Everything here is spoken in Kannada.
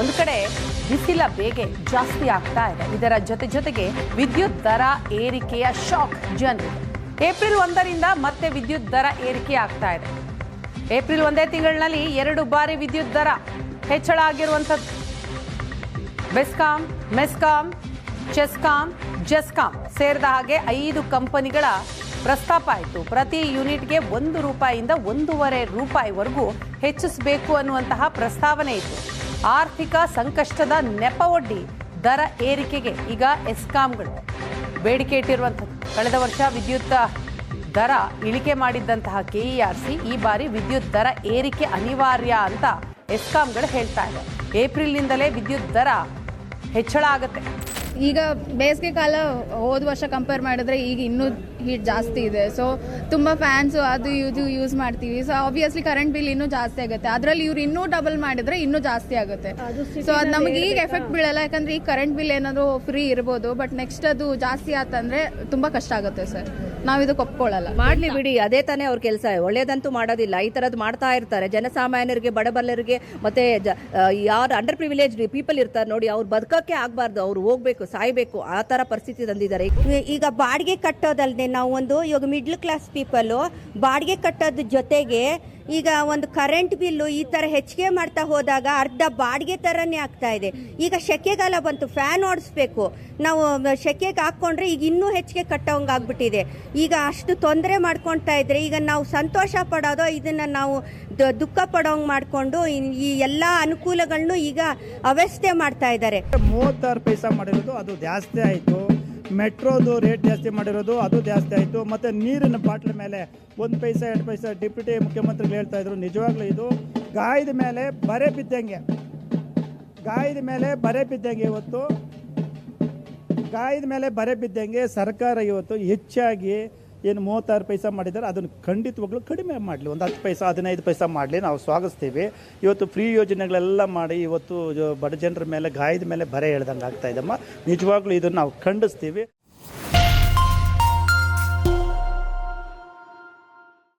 ಒಂದು ಕಡೆ ಬಿಸಿಲ ಬೇಗೆ ಜಾಸ್ತಿ ಆಗ್ತಾ ಇದೆ. ಇದರ ಜೊತೆ ಜೊತೆಗೆ ವಿದ್ಯುತ್ ದರ ಏರಿಕೆಯ ಶಾಕ್ ಜನರಿಗೆ ಏಪ್ರಿಲ್ ಒಂದರಿಂದ ಮತ್ತೆ ವಿದ್ಯುತ್ ದರ ಏರಿಕೆ ಆಗ್ತಾ ಇದೆ. ಏಪ್ರಿಲ್ ಒಂದೇ ತಿಂಗಳಿನಲ್ಲಿ ಎರಡು ಬಾರಿ ವಿದ್ಯುತ್ ದರ ಹೆಚ್ಚಳ ಆಗಿರುವಂಥದ್ದು. ಬೆಸ್ಕಾಂ, ಮೆಸ್ಕಾಂ, ಚೆಸ್ಕಾಂ, ಜೆಸ್ಕಾಂ ಸೇರಿದ ಹಾಗೆ ಐದು ಕಂಪನಿಗಳ ಪ್ರಸ್ತಾಪ ಆಯಿತು. ಪ್ರತಿ ಯೂನಿಟ್ಗೆ ಒಂದು ರೂಪಾಯಿಯಿಂದ ಒಂದೂವರೆ ರೂಪಾಯಿವರೆಗೂ ಹೆಚ್ಚಿಸಬೇಕು ಅನ್ನುವಂತಹ ಪ್ರಸ್ತಾವನೆ ಇತ್ತು. ಆರ್ಥಿಕ ಸಂಕಷ್ಟದ ನೆಪವೊಡ್ಡಿ ದರ ಏರಿಕೆಗೆ ಈಗ ಎಸ್ಕಾಂಗಳು. ಬೇಡಿಕೆ ಇಟ್ಟಿರುವಂಥದ್ದು. ಕಳೆದ ವರ್ಷ ವಿದ್ಯುತ್ ದರ ಇಳಿಕೆ ಮಾಡಿದ್ದಂತಹ ಕೆಇಆರ್ಸಿ ಈ ಬಾರಿ ವಿದ್ಯುತ್ ದರ ಏರಿಕೆ ಅನಿವಾರ್ಯ ಅಂತ ಎಸ್ಕಾಂಗಳು ಹೇಳ್ತಾ ಇದೆ ಏಪ್ರಿಲ್ನಿಂದಲೇ ವಿದ್ಯುತ್ ದರ ಹೆಚ್ಚಳ ಆಗುತ್ತೆ. ಈಗ ಬೇಸಿಗೆ ಕಾಲ ಹೋದ ವರ್ಷ ಕಂಪೇರ್ ಮಾಡಿದ್ರೆ ಈಗ ಇನ್ನೂ ಹೀಟ್ ಜಾಸ್ತಿ ಇದೆ. ಸೊ ತುಂಬ ಫ್ಯಾನ್ಸು ಅದು ಇದು ಯೂಸ್ ಮಾಡ್ತೀವಿ. ಸೊ ಆಬ್ವಿಯಸ್ಲಿ ಕರೆಂಟ್ ಬಿಲ್ ಇನ್ನೂ ಜಾಸ್ತಿ ಆಗುತ್ತೆ. ಅದರಲ್ಲಿ ಇವ್ರು ಇನ್ನೂ ಡಬಲ್ ಮಾಡಿದ್ರೆ ಇನ್ನೂ ಜಾಸ್ತಿ ಆಗುತ್ತೆ. ಸೊ ಅದು ನಮಗೆ ಈಗ ಎಫೆಕ್ಟ್ ಬೀಳಲ್ಲ. ಯಾಕಂದ್ರೆ ಈಗ ಕರೆಂಟ್ ಬಿಲ್ ಏನಾದರೂ ಫ್ರೀ ಇರ್ಬೋದು. ಬಟ್ ನೆಕ್ಸ್ಟ್ ಅದು ಜಾಸ್ತಿ ಆತಂದ್ರೆ ತುಂಬ ಕಷ್ಟ ಆಗುತ್ತೆ ಸರ್ ನಾವು ಇದಕ್ಕೆ ಒಪ್ಕೊಳ್ಳಲ್ಲ ಮಾಡ್ಲಿ ಬಿಡಿ. ಅದೇ ತಾನೇ ಅವ್ರ ಕೆಲಸ. ಒಳ್ಳೇದಂತೂ ಮಾಡೋದಿಲ್ಲ. ಈ ತರದ್ ಮಾಡ್ತಾ ಇರ್ತಾರೆ. ಜನಸಾಮಾನ್ಯರಿಗೆ ಬಡಬಲ್ಲರಿಗೆ ಮತ್ತೆ ಯಾರು ಅಂಡರ್ ಪ್ರಿವಿಲೇಜ್ ಪೀಪಲ್ ಇರ್ತಾರೆ ನೋಡಿ ಅವ್ರು ಬದುಕಕ್ಕೆ ಆಗ್ಬಾರ್ದು. ಅವ್ರು ಹೋಗ್ಬೇಕು ಸಾಯ್ಬೇಕು. ಆ ತರ ಪರಿಸ್ಥಿತಿ ತಂದಿದ್ದಾರೆ. ಈಗ ಬಾಡಿಗೆ ಕಟ್ಟೋದಲ್ಲದೆ ನಾವು ಒಂದು ಇವಾಗ ಮಿಡ್ಲ್ ಕ್ಲಾಸ್ ಪೀಪಲು ಬಾಡಿಗೆ ಕಟ್ಟೋದ್ರ ಜೊತೆಗೆ ಈಗ ಒಂದು ಕರೆಂಟ್ ಬಿಲ್ಲು ಈ ಥರ ಹೆಚ್ಚಿಗೆ ಮಾಡ್ತಾ ಹೋದಾಗ ಅರ್ಧ ಬಾಡಿಗೆ ಥರನೇ ಆಗ್ತಾ ಇದೆ. ಈಗ ಸೆಕೆಗಾಲ ಬಂತು ಫ್ಯಾನ್ ಓಡಿಸ್ಬೇಕು. ನಾವು ಸೆಕೆಗೆ ಹಾಕ್ಕೊಂಡ್ರೆ ಈಗ ಇನ್ನೂ ಹೆಚ್ಚಿಗೆ ಕಟ್ಟೋಂಗೆ ಆಗ್ಬಿಟ್ಟಿದೆ. ಈಗ ಅಷ್ಟು ತೊಂದರೆ ಮಾಡ್ಕೊಳ್ತಾ ಇದ್ರೆ ಈಗ ನಾವು ಸಂತೋಷ ಪಡೋದು, ಇದನ್ನು ನಾವು ದುಃಖ ಪಡೋಂಗೆ ಮಾಡಿಕೊಂಡು ಈ ಎಲ್ಲ ಅನುಕೂಲಗಳನ್ನು ಈಗ ಅವ್ಯವಸ್ಥೆ ಮಾಡ್ತಾ ಇದ್ದಾರೆ. ಮೂವತ್ತಾರು ಪೈಸಾ ಮಾಡಿರೋದು ಅದು ಜಾಸ್ತಿ ಆಯಿತು. ಮೆಟ್ರೋದು ರೇಟ್ ಜಾಸ್ತಿ ಮಾಡಿರೋದು, ಅದು ಜಾಸ್ತಿ ಆಯಿತು. ಮತ್ತು ನೀರಿನ ಬಾಟ್ಲ್ ಮೇಲೆ ಒಂದು ಪೈಸಾ, ಎರಡು ಪೈಸಾ ಡಿಪ್ಯೂಟಿ ಮುಖ್ಯಮಂತ್ರಿಗಳು ಹೇಳ್ತಾ ಇದ್ರು. ನಿಜವಾಗ್ಲೂ ಇದು ಗಾಯದ ಮೇಲೆ ಬರೆ ಬಿದ್ದಂಗೆ. ಗಾಯದ ಮೇಲೆ ಬರೆ ಬಿದ್ದಂಗೆ ಇವತ್ತು. ಗಾಯದ ಮೇಲೆ ಬರೆ ಬಿದ್ದಂಗೆ ಸರ್ಕಾರ ಇವತ್ತು ಹೆಚ್ಚಾಗಿ ಏನು ಮೂವತ್ತಾರು ಪೈಸಾ ಮಾಡಿದ್ದಾರೆ, ಅದನ್ನು ಖಂಡಿತವಾಗ್ಲೂ ಕಡಿಮೆ ಮಾಡಲಿ. ಒಂದು ಹತ್ತು ಪೈಸಾ, ಹದಿನೈದು ಪೈಸಾ ಮಾಡಲಿ, ನಾವು ಸ್ವಾಗತಿಸ್ತೀವಿ. ಇವತ್ತು ಫ್ರೀ ಯೋಜನೆಗಳೆಲ್ಲ ಮಾಡಿ, ಇವತ್ತು ಬಡ ಜನರ ಮೇಲೆ, ಗಾಯದ ಮೇಲೆ ಬರೆ ಹೇಳ್ದಂಗೆ ಆಗ್ತಾ ಇದ್ದಮ್ಮ ನಿಜವಾಗ್ಲೂ ಇದನ್ನು ನಾವು ಖಂಡಿಸ್ತೀವಿ.